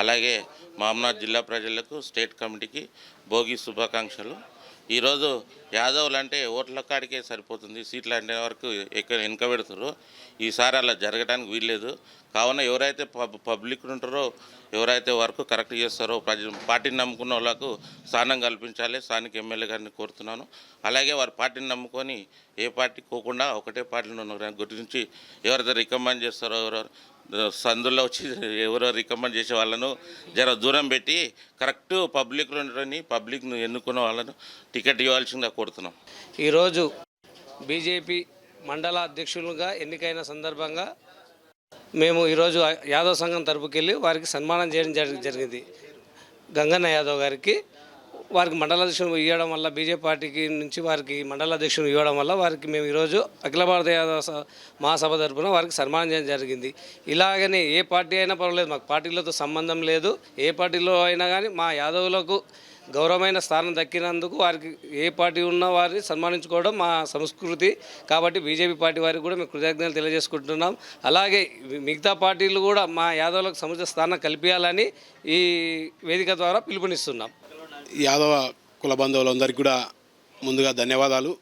అలాగే మామనాథ్ జిల్లా ప్రజలకు స్టేట్ కమిటీకి భోగి శుభాకాంక్షలు. ఈరోజు యాదవులు అంటే ఓట్ల కాడికే సరిపోతుంది. సీట్లు అంటే వరకు ఎక్కడ వెనుక పెడతారు ఈసారి అలా జరగడానికి వీల్లేదు. కావున ఎవరైతే పబ్ పబ్లిక్ ఉంటారో ఎవరైతే వర్క్ కరెక్ట్ చేస్తారో ప్రజ పార్టీని నమ్ముకున్న వాళ్ళకు స్థానం కల్పించాలి. స్థానిక ఎమ్మెల్యే గారిని కోరుతున్నాను. అలాగే వారు పార్టీని నమ్ముకొని ఏ పార్టీ పోకుండా ఒకటే పార్టీలో ఉన్న గురించి ఎవరైతే రికమెండ్ చేస్తారో ఎవరో సందుల్లో వచ్చి ఎవరో రికమెండ్ చేసే వాళ్ళను జర దూరం పెట్టి కరెక్ట్ పబ్లిక్లో ఉండని పబ్లిక్ను ఎన్నుకున్న వాళ్ళను టికెట్ ఇవ్వాల్సిందిగా కోరుతున్నాం. ఈరోజు బీజేపీ మండల అధ్యక్షులుగా ఎన్నికైన సందర్భంగా మేము ఈరోజు యాదవ్ సంఘం తరపుకెళ్ళి వారికి సన్మానం చేయడం జరిగింది. గంగన్న యాదవ్ గారికి వారికి మండల ఇవ్వడం వల్ల బీజేపీ పార్టీకి నుంచి వారికి మండల ఇవ్వడం వల్ల వారికి మేము ఈరోజు అఖిల భారత యాదవ స- మహాసభ తరపున వారికి సన్మానం చేయడం జరిగింది. ఇలాగనే ఏ పార్టీ అయినా పర్వాలేదు మాకు పార్టీలతో సంబంధం లేదు. ఏ పార్టీలో అయినా కానీ మా యాదవులకు గౌరవమైన స్థానం దక్కినందుకు వారికి ఏ పార్టీ ఉన్న వారిని సన్మానించుకోవడం మా సంస్కృతి. కాబట్టి బీజేపీ పార్టీ వారికి కూడా మేము కృతజ్ఞతలు తెలియజేసుకుంటున్నాం. అలాగే మిగతా పార్టీలు కూడా మా యాదవులకు సముచిత స్థానం కల్పించాలని ఈ వేదిక ద్వారా పిలుపునిస్తున్నాం. యాదవ కుల బంధువులందరికీ కూడా ముందుగా ధన్యవాదాలు.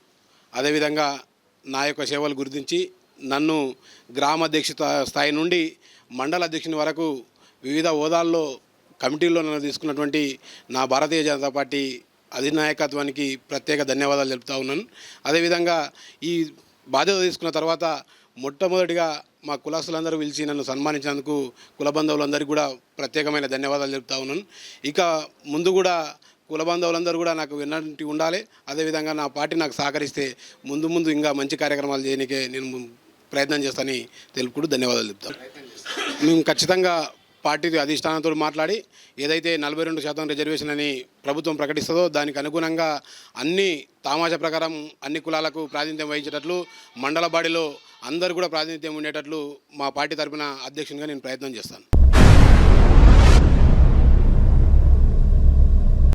అదేవిధంగా నా యొక్క సేవలు గుర్తించి నన్ను గ్రామ అధ్యక్ష స్థాయి నుండి మండల అధ్యక్షుని వరకు వివిధ హోదాల్లో కమిటీల్లో నన్ను తీసుకున్నటువంటి నా భారతీయ జనతా పార్టీ అధినాయకత్వానికి ప్రత్యేక ధన్యవాదాలు తెలుపుతా ఉన్నాను. అదేవిధంగా ఈ బాధ్యత తీసుకున్న తర్వాత మొట్టమొదటిగా మా కులస్తులందరూ పిలిచి నన్ను సన్మానించినందుకు కుల బంధువులందరికీ కూడా ప్రత్యేకమైన ధన్యవాదాలు చెప్తా ఉన్నాను. ఇక ముందు కూడా కుల బంధువులందరూ కూడా నాకు విన్నట్టు ఉండాలి. అదేవిధంగా నా పార్టీ నాకు సహకరిస్తే ముందు ముందు ఇంకా మంచి కార్యక్రమాలు చేయడానికే నేను ప్రయత్నం చేస్తానని తెలుపుకుంటూ ధన్యవాదాలు చెప్తాను మేము ఖచ్చితంగా పార్టీ అధిష్టానంతో మాట్లాడి ఏదైతే నలభై రెండు శాతం రిజర్వేషన్ అని ప్రభుత్వం ప్రకటిస్తుందో దానికి అనుగుణంగా అన్ని తామాష ప్రకారం అన్ని కులాలకు ప్రాతినిధ్యం వహించేటట్లు మండల బాడీలో అందరూ కూడా ప్రాతినిధ్యం ఉండేటట్లు మా పార్టీ తరపున అధ్యక్షునిగా నేను ప్రయత్నం చేస్తాను.